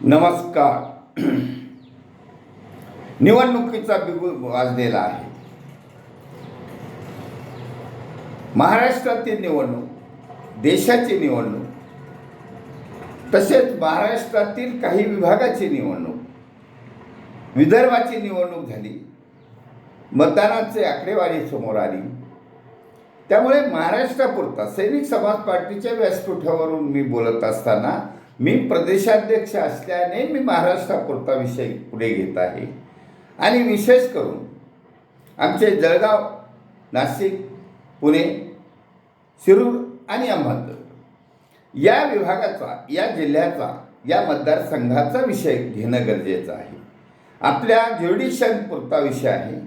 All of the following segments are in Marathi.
नमस्कार. निवडणुकीचा बिगुल वाजलेला आहे. महाराष्ट्रातील निवडणूक देशाची निवडणूक तसेच महाराष्ट्रातील काही विभागाची निवडणूक विदर्भाची निवडणूक झाली मतदानाचे आकडेवारी समोर आली. त्यामुळे महाराष्ट्रापुरता सैनिक समाज पार्टीच्या व्यासपीठावरून मी बोलत असताना मी प्रदेशाध्यक्ष असल्याने मी महाराष्ट्रापुरता विषय पुढे घेत आहे. आणि विशेष करून आमचे जळगाव नाशिक पुणे शिरूर आणि अहमदनगर या विभागाचा या जिल्ह्याचा या मतदारसंघाचा विषय घेणं गरजेचं आहे. आपल्या ज्युडिशन पुरता विषय आहे.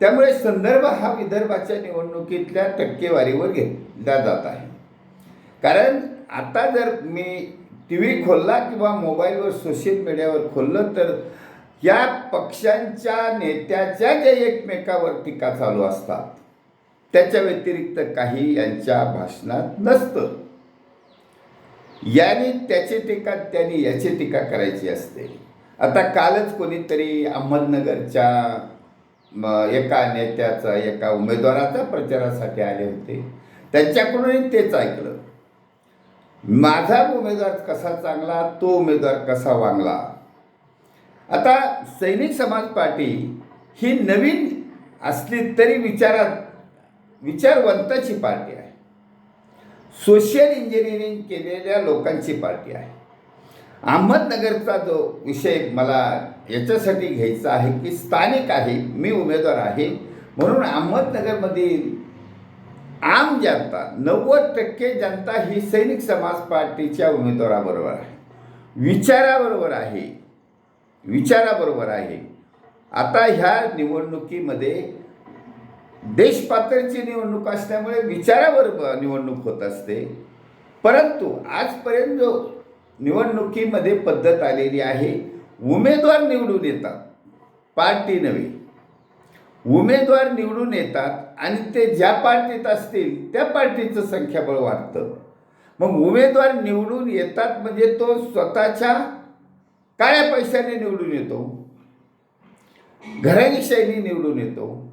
त्यामुळे संदर्भ हा विदर्भाच्या निवडणुकीतल्या टक्केवारीवर घेतला जात आहे. कारण आता जर मी टी व्ही खोलला किंवा मोबाईलवर सोशल मीडियावर खोललं तर या पक्षांच्या नेत्याच्या ज्या एकमेकावर टीका चालू असतात त्याच्या व्यतिरिक्त काही यांच्या भाषणात नसतं. याने त्याची टीका त्यांनी याची टीका करायची असते. आता कालच कोणीतरी अहमदनगरच्या एका नेत्याचा एका उमेदवाराचा प्रचारासाठी आले होते. त्यांच्याकडूनही तेच ऐकलं. माझा उमेदवार कसा चांगला तो उमेदवार कसा वांगला? आता सैनिक समाज पार्टी ही नवीन असली तरी विचारात विचारवंताची पार्टी आहे. सोशल इंजिनिअरिंग केलेल्या लोकांची पार्टी आहे. अहमदनगरचा जो विषय मला याच्यासाठी घ्यायचा आहे की स्थानिक आहे मी उमेदवार आहे. म्हणून अहमदनगरमधील आम जनता नव्वद टक्के जनता ही सैनिक समाज पार्टीच्या उमेदवाराबरोबर आहे. विचाराबरोबर आहे. विचाराबरोबर आहे. आता ह्या निवडणुकीमध्ये देशपातळीची निवडणूक असल्यामुळे विचारावर निवडणूक होत असते. परंतु आजपर्यंत जो निवडणुकीमध्ये पद्धत आलेली आहे उमेदवार निवडून येतात. पार्टी नव्हे. उमेदवार निवडून येतात आणि ते ज्या पार्टीत असतील त्या पार्टीचं संख्याबळ वाढतं. मग उमेदवार निवडून येतात म्हणजे तो स्वतःच्या काळ्या पैशाने निवडून येतो. घराणीशाहीने निवडून येतो.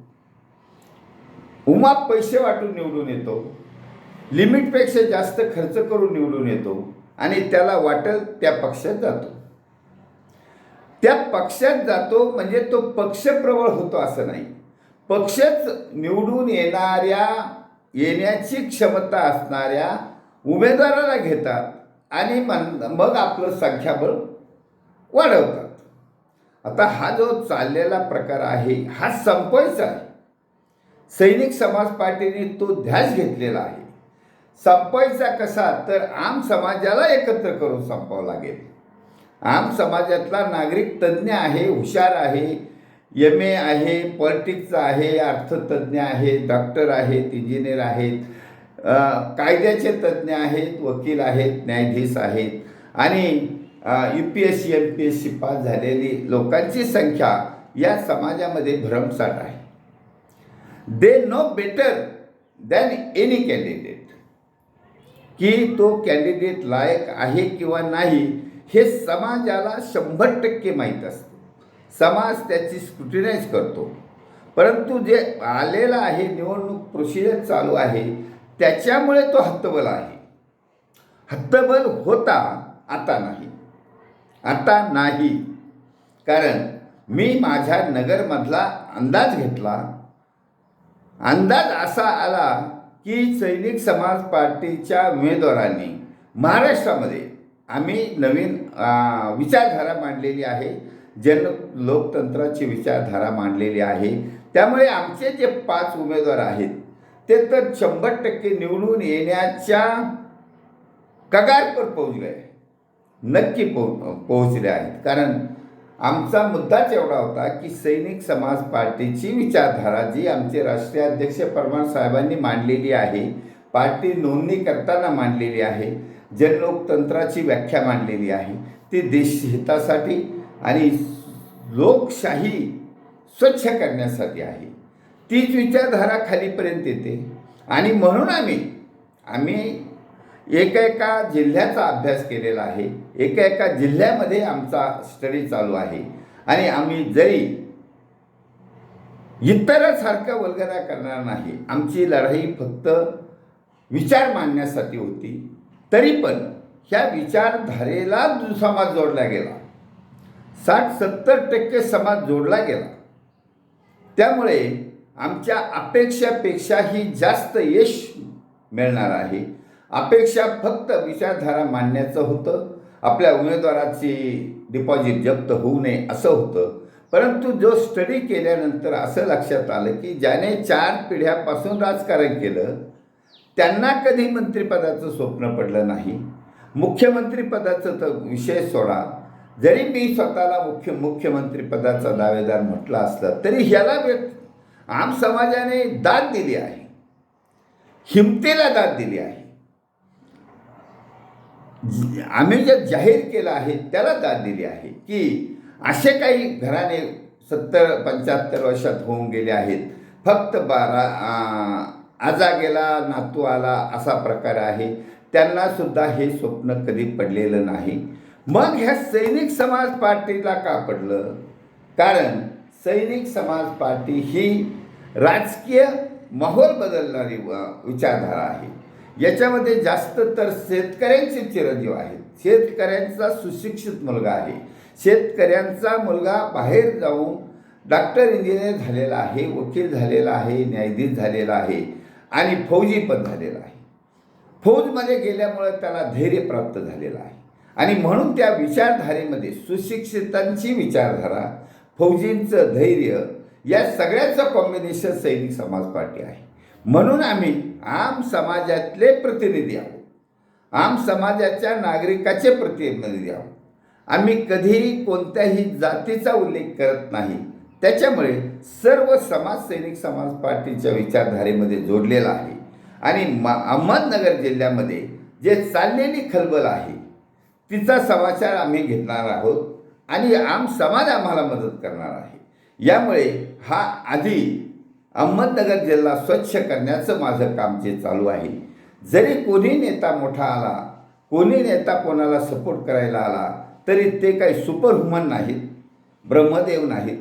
उमा पैसे वाटून निवडून येतो. लिमिटपेक्षा जास्त खर्च करून निवडून येतो. आणि त्याला वाटेल त्या पक्षात जातो. त्या पक्षात जातो म्हणजे तो पक्ष प्रबळ होतो असं नाही. पक्षच निवडून येणाऱ्या येण्याची क्षमता असणाऱ्या उमेदवाराला घेतात आणि मन मग आपलं संख्याबळ वाढवतात. आता हा जो चाललेला प्रकार आहे हा संपवायचा आहे. सैनिक समाज पार्टीने तो ध्यास घेतलेला आहे. संपवायचा कसा तर आम समाजाला एकत्र करून संपवावं लागेल. आम समाजातला नागरिक तज्ज्ञ आहे हुशार आहे एम ए आहे पॉलिटिक्सचा आहे अर्थतज्ज्ञ आहे डॉक्टर आहेत इंजिनियर आहेत कायद्याचे तज्ज्ञ आहेत वकील आहेत न्यायाधीश आहेत. आणि U P S C M P S C pass झालेली लोकांची संख्या या समाजामध्ये भरमसाठ आहे. They no better than any candidate की तो कॅन्डिडेट लायक आहे किंवा नाही हे समाजाला शंभर टक्के माहीत असतं. समाज त्याची स्क्रुटिनाइज करतो. परंतु जे आलेला आहे निवडणूक प्रोसिजर चालू आहे त्याच्यामुळे तो हत्तबल आहे. हत्तबल होता आता नाही. आता नाही. कारण मी माझ्या नगरमधला अंदाज घेतला. अंदाज असा आला की सैनिक समाज पार्टीच्या उमेदवारांनी महाराष्ट्रामध्ये आम्ही नवीन विचारधारा मांडलेली आहे. जन लोकतंत्राची विचारधारा मांडलेली आहे. त्यामुळे आमचे जे पाच उमेदवार आहेत ते तर शंभर टक्के निवडून येण्याच्या कगारवर पोहोचले नक्की पो पोहोचले आहेत. कारण आमचा मुद्दाच एवढा होता की सैनिक समाज पार्टीची विचारधारा जी आमचे राष्ट्रीय अध्यक्ष परमार साहेबांनी मांडलेली आहे पार्टी नोंदणी करताना मांडलेली आहे जनलोकतंत्राची व्याख्या मांडलेली आहे ती देशहितासाठी आणि लोकशाही स्वच्छ करण्यासाठी आहे. तीच विचारधारा खालीपर्यंत येते. आणि म्हणून आम्ही आम्ही एका एका जिल्ह्याचा अभ्यास केलेला आहे. एका एका जिल्ह्यामध्ये आमचा स्टडी चालू आहे. आणि आम्ही जरी इतरांसारखं वल्गना करणार नाही आमची लढाई फक्त विचार मांडण्यासाठी होती. तरी पण ह्या विचारधारेला समाज जोडला गेला. साठ सत्तर टक्के समाज जोडला गेला. त्यामुळे आमच्या अपेक्षापेक्षाही जास्त यश मिळणार आहे. अपेक्षा फक्त विचारधारा मांडण्याचं होतं. आपल्या उमेदवाराची डिपॉझिट जप्त होऊ नये असं होतं. परंतु जो स्टडी केल्यानंतर असं लक्षात आलं की ज्याने चार पिढ्यापासून राजकारण केलं त्यांना कधी मंत्रिपदाचं स्वप्न पडलं नाही. मुख्यमंत्रीपदाचं तर विषय सोडा. जरी मी स्वतःला मुख्य मुख्यमंत्रीपदाचा दावेदार म्हटला असलं तरी ह्याला व्यक्त आम समाजाने दाद दिली आहे. हिमतेला दाद दिली आहे. आम्ही जे जाहीर केलं आहे त्याला दाद दिली आहे की असे काही घराणे सत्तर पंच्याहत्तर वर्षात होऊन गेले आहेत. फक्त बारा आजा गेला नातू आला असा प्रकार आहे. त्यांनासुद्धा हे स्वप्न कधी पडलेलं नाही. मग ह्या सैनिक समाज पार्टीला का पडलं? कारण सैनिक समाज पार्टी ही राजकीय माहोल बदलणारी व- विचारधारा आहे. याच्यामध्ये जास्त तर शेतकऱ्यांचे चिरंजीव आहेत शेतकऱ्यांचा सुशिक्षित मुलगा आहे. शेतकऱ्यांचा मुलगा बाहेर जाऊन डॉक्टर इंजिनियर झालेला आहे वकील झालेला आहे न्यायाधीश झालेला आहे आणि फौजी पण झालेला आहे. फौजमध्ये गेल्यामुळं त्याला धैर्य प्राप्त झालेलं आहे. आणि म्हणून त्या विचारधारेमध्ये सुशिक्षितांची विचारधारा फौजींचं धैर्य या सगळ्याचं कॉम्बिनेशन सैनिक समाज पार्टी आहे. म्हणून आम्ही आम समाजातले प्रतिनिधी आहोत. आम समाजाच्या नागरिकाचे प्रतिनिधी आहोत. आम्ही कधीही कोणत्याही जातीचा उल्लेख करत नाही. त्याच्यामुळे सर्व समाज सैनिक समाज पार्टीच्या विचारधारेमध्ये जोडलेला आहे. आणि मा अहमदनगर जिल्ह्यामध्ये जे चाललेली खलबल आहे तिचा समाचार आम्ही घेणार आहोत आणि आम समाज आम्हाला मदत करणार आहे. यामुळे हा आधी अहमदनगर जिल्हा स्वच्छ करण्याचं माझं काम जे चालू आहे जरी कोणी नेता मोठा आला कोणी नेता कोणाला सपोर्ट करायला आला तरी ते काही सुपरह्युमन नाहीत ब्रह्मदेव नाहीत.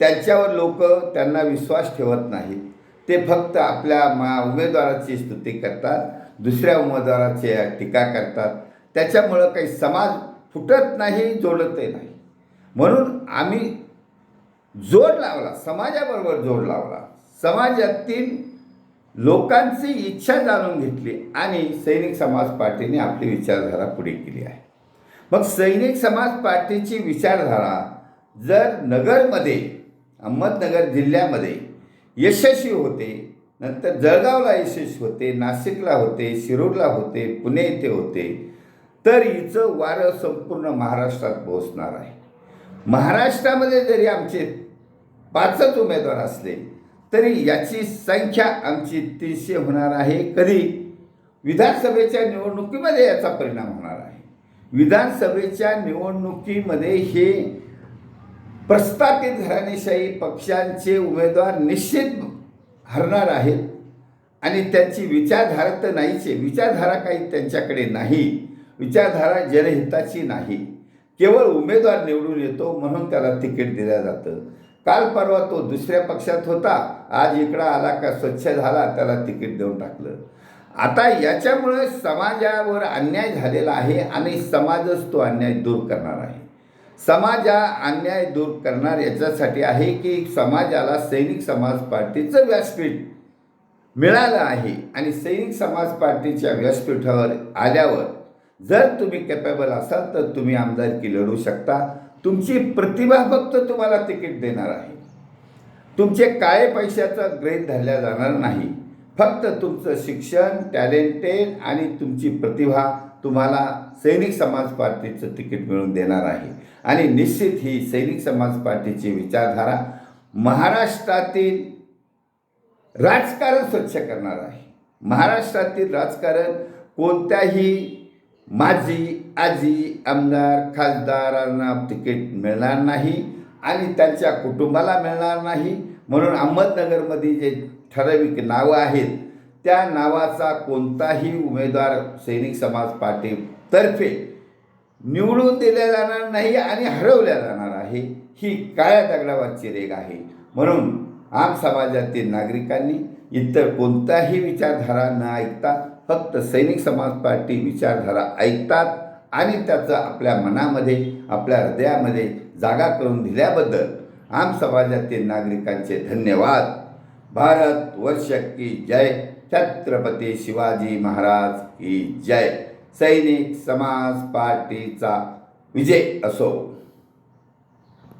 त्यांच्यावर लोक त्यांना विश्वास ठेवत नाहीत. ते फक्त आपल्या मा उमेदवाराची स्तुती करतात दुसऱ्या उमेदवाराची टीका करतात. त्याच्यामुळं काही समाज फुटत नाही जोडतही नाही. म्हणून आम्ही जोड लावला समाजाबरोबर जोड लावला. समाजातील लोकांची इच्छा जाणून घेतली आणि सैनिक समाज पार्टीने आपली विचारधारा पुढे केली आहे. मग सैनिक समाज पार्टीची विचारधारा जर नगरमध्ये अहमदनगर जिल्ह्यामध्ये यशस्वी होते नंतर जळगावला यशस्वी होते नाशिकला होते शिरूरला होते पुणे येथे होते तर हिचं वारं संपूर्ण महाराष्ट्रात पोहोचणार आहे. महाराष्ट्रामध्ये जरी आमचे पाचच उमेदवार असले तरी याची संख्या आमची तीनशे होणार आहे. कधी? विधानसभेच्या निवडणुकीमध्ये याचा परिणाम होणार आहे. विधानसभेच्या निवडणुकीमध्ये हे प्रस्थापित घराणेशाही पक्षांचे उमेदवार निश्चित हरणार आहेत. आणि त्यांची विचारधारा तर नाहीच आहे. विचारधारा काही त्यांच्याकडे नाही. विचारधारा जनहिताची नाही. केवळ उमेदवार निवडून येतो म्हणून त्याला तिकीट दिलं जातं. काल परवा तो दुसऱ्या पक्षात होता. आज इकडं आला का स्वच्छ झाला त्याला तिकीट देऊन टाकलं. आता याच्यामुळे समाजावर अन्याय झालेला आहे आणि समाजच तो अन्याय दूर करणार आहे. समाजा अन्याय दूर करणार याच्यासाठी आहे की समाजाला सैनिक समाज पार्टीचं व्यासपीठ मिळालं आहे. आणि सैनिक समाज पार्टीच्या व्यासपीठावर आल्यावर जर तुम्ही कॅपेबल असाल तर तुम्ही आमदारकी लढू शकता. तुमची प्रतिभा फक्त तुम्हाला तिकीट देणार आहे. तुमचे काय पैशाचं ग्रहित धरल्या जाणार नाही. फक्त तुमचं शिक्षण टॅलेंटेड आणि तुमची प्रतिभा तुम्हाला सैनिक समाज पार्टीचं तिकीट मिळून देणार आहे. आणि निश्चित ही सैनिक समाज पार्टीची विचारधारा महाराष्ट्रातील राजकारण स्वच्छ करणार आहे. महाराष्ट्रातील राजकारण कोणत्याही माझी आजी आमदार खासदारांना तिकीट मिळणार नाही आणि त्यांच्या कुटुंबाला मिळणार नाही. म्हणून अहमदनगरमध्ये जे ठराविक नावं आहेत त्या नावाचा कोणताही उमेदवार सैनिक समाज पार्टीतर्फे निवडून दिल्या जाणार नाही आणि हरवल्या जाणार आहे. ही काळ्या दगडावरची रेग आहे. म्हणून आम समाजातील नागरिकांनी इतर कोणताही विचारधारा न ऐकता फक्त सैनिक समाज पार्टी विचारधारा ऐकतात आणि त्याचा आपल्या मनामध्ये आपल्या हृदयामध्ये जागा करून दिल्याबद्दल आम समाजातील नागरिकांचे धन्यवाद. भारत वर्ष की जय. छत्रपती शिवाजी महाराज की जय. सैनिक समाज पार्टीचा विजय असो.